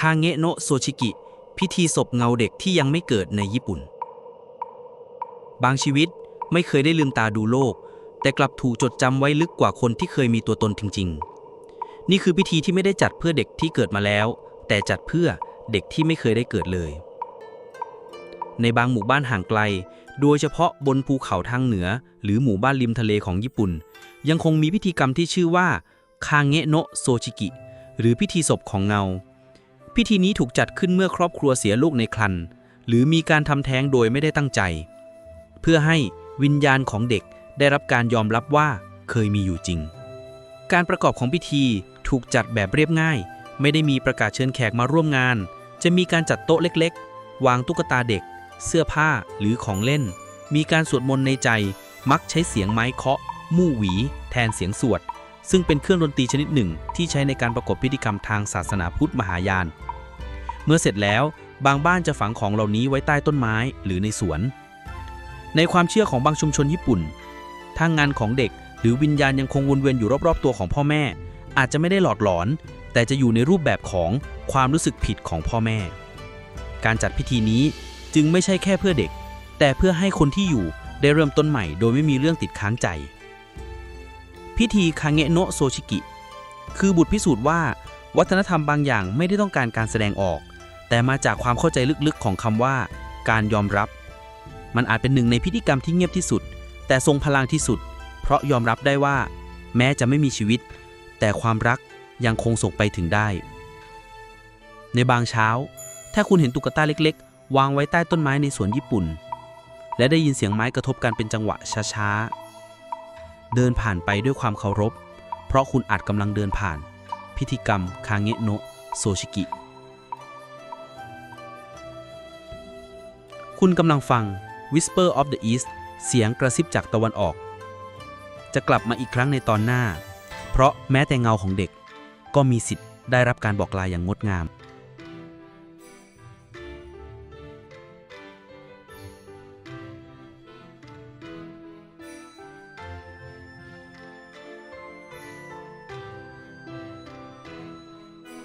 คาเงะโนะโซชิกิ พิธีศพเงาเด็กที่ยังไม่เกิดในญี่ปุ่น บางชีวิตไม่เคยได้ลืมตาดูโลก แต่กลับถูกจดจำไว้ลึกกว่าคนที่เคยมีตัวตนจริง ๆ นี่คือพิธีที่ไม่ได้จัดเพื่อเด็กที่เกิดมาแล้ว แต่จัดเพื่อเด็กที่ไม่เคยได้เกิดเลย ในบางหมู่บ้านห่างไกล โดยเฉพาะบนภูเขาทางเหนือ หรือหมู่บ้านริมทะเลของญี่ปุ่น ยังคงมีพิธีกรรมที่ชื่อว่าคาเงะโนะโซชิกิ หรือพิธีศพของเงา พิธีนี้ถูกจัดขึ้นเมื่อครอบครัวเสียลูกในครรภ์หรือมีการทำแท้งโดยไม่ได้ตั้งใจ เพื่อให้วิญญาณของเด็กได้รับการยอมรับว่าเคยมีอยู่จริง การประกอบของพิธีถูกจัดแบบเรียบง่าย ไม่ได้มีประกาศเชิญแขกมาร่วมงาน จะมีการจัดโต๊ะเล็กๆ วางตุ๊กตาเด็ก เสื้อผ้าหรือของเล่น มีการสวดมนต์ในใจ มักใช้เสียงไม้เคาะ มู่หวี แทนเสียงสวด ซึ่งเป็นเครื่องดนตรีชนิดหนึ่งที่ใช้ในการประกอบพิธีกรรมทางศาสนาพุทธมหายาน เมื่อเสร็จแล้วบางบ้านจะฝังของเหล่านี้ไว้ใต้ต้นไม้หรือในสวน ในความเชื่อของบางชุมชนญี่ปุ่นถ้างานของเด็กหรือวิญญาณยังคงวนเวียนอยู่รอบๆตัวของพ่อแม่ อาจจะไม่ได้หลอดหลอน แต่จะอยู่ในรูปแบบของความรู้สึกผิดของพ่อแม่ การจัดพิธีนี้จึงไม่ใช่แค่เพื่อเด็ก แต่เพื่อให้คนที่อยู่ได้เริ่มต้นใหม่โดยไม่มีเรื่องติดค้างใจ พิธีคาเงะโนะโซชิกิ คือบทพิสูจน์ว่า วัฒนธรรมบางอย่างไม่ได้ต้องการการแสดงออก แต่มาจากความเข้าใจลึกๆ ของคำว่า การยอมรับ มันอาจเป็นหนึ่งในพิธีกรรมที่เงียบที่สุด แต่ทรงพลังที่สุด เพราะยอมรับได้ว่า แม้จะไม่มีชีวิต แต่ความรักยังคงส่งไปถึงได้ ในบางเช้า ถ้าคุณเห็นตุ๊กตาเล็ก ๆ วางไว้ใต้ต้นไม้ในสวนญี่ปุ่น และได้ยินเสียงไม้กระทบกันเป็นจังหวะช้าๆเดินผ่านไปด้วยความเคารพ เพราะคุณอาจกำลังเดินผ่าน พิธีกรรมคาเงะโนะโซชิกิ คุณกำลังฟัง Whisper of the East เสียงกระซิบจากตะวันออก จะกลับมาอีกครั้งในตอนหน้า เพราะแม้แต่เงาของเด็ก ก็มีสิทธิ์ได้รับการบอกลาอย่างงดงาม